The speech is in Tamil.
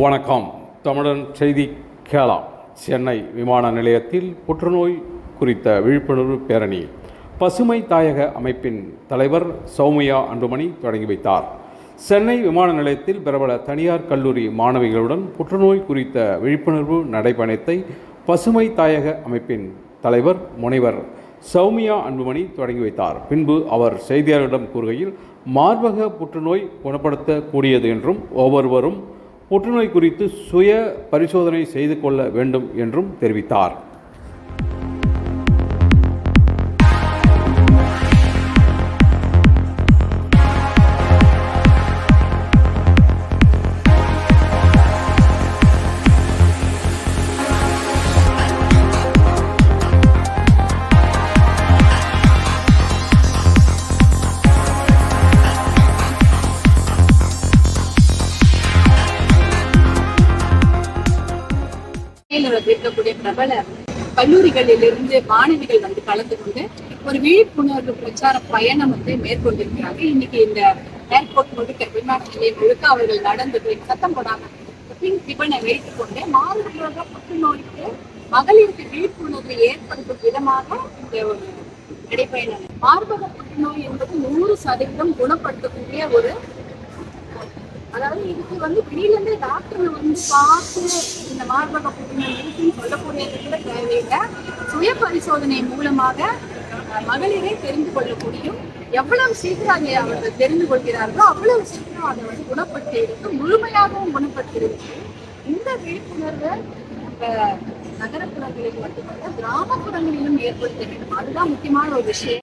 வணக்கம். தமிழன் செய்தி கேளா சென்னை விமான நிலையத்தில் புற்றுநோய் குறித்த விழிப்புணர்வு பேரணி. பசுமை தாயக அமைப்பின் தலைவர் சௌமியா அன்புமணி தொடங்கி வைத்தார். சென்னை விமான நிலையத்தில் பிரபல தனியார் கல்லூரி மாணவிகளுடன் புற்றுநோய் குறித்த விழிப்புணர்வு நடைபயணத்தை பசுமை தாயக அமைப்பின் தலைவர் முனைவர் சௌமியா அன்புமணி தொடங்கி வைத்தார். பின்பு அவர் செய்தியாளர்களிடம் கூறுகையில் மார்பக புற்றுநோய் குணப்படுத்தக்கூடியது என்றும் ஒவ்வொருவரும் புற்றுநோய் குறித்து சுய பரிசோதனை செய்து கொள்ள வேண்டும் என்றும் தெரிவித்தார். சென்னையில் இருக்கக்கூடிய பிரபல கல்லூரிகளிலிருந்து மாணவிகள் வந்து கலந்து கொண்டு ஒரு விழிப்புணர்வு பிரச்சார பயணம் வந்து மேற்கொண்டிருக்கிறாங்க. இன்னைக்கு இந்த ஏர்போர்ட் முழுக்க விமான நிலையம் முழுக்க அவர்கள் நடந்து போய் சத்தம் போடாம திபனை ரிப்பனை வைத்துக் கொண்டு மார்பக புற்றுநோய்க்கு மகளிருக்கு விழிப்புணர்வை ஏற்படுத்தும் விதமாக இந்த ஒரு நடைபயணம். மார்பக புற்றுநோய் என்பது நூறு சதவீதம் குணப்படுத்தக்கூடிய ஒரு அதாவது இதுக்கு வந்து வெளியிலேருந்து டாக்டர் வந்து பார்த்து இந்த மார்பக புற்றுநோய் இருக்குன்னு சொல்லக்கூடியது கூட தேவையில்லை. சுய பரிசோதனை மூலமாக மகளிரை தெரிந்து கொள்ள முடியும் எவ்வளவு சீக்கிரம் அதை அவர்கள் தெரிந்து கொள்கிறார்களோ அவ்வளவு சீக்கிரம் அதை வந்து குணப்படுத்தி இருக்கு முழுமையாகவும் குணப்படுத்தி இருக்கு இந்த விழிப்புணர்வை நம்ம நகரப்புறங்களில் மட்டுமல்ல கிராமப்புறங்களிலும் ஏற்படுத்த வேண்டும். அதுதான் முக்கியமான ஒரு விஷயம்.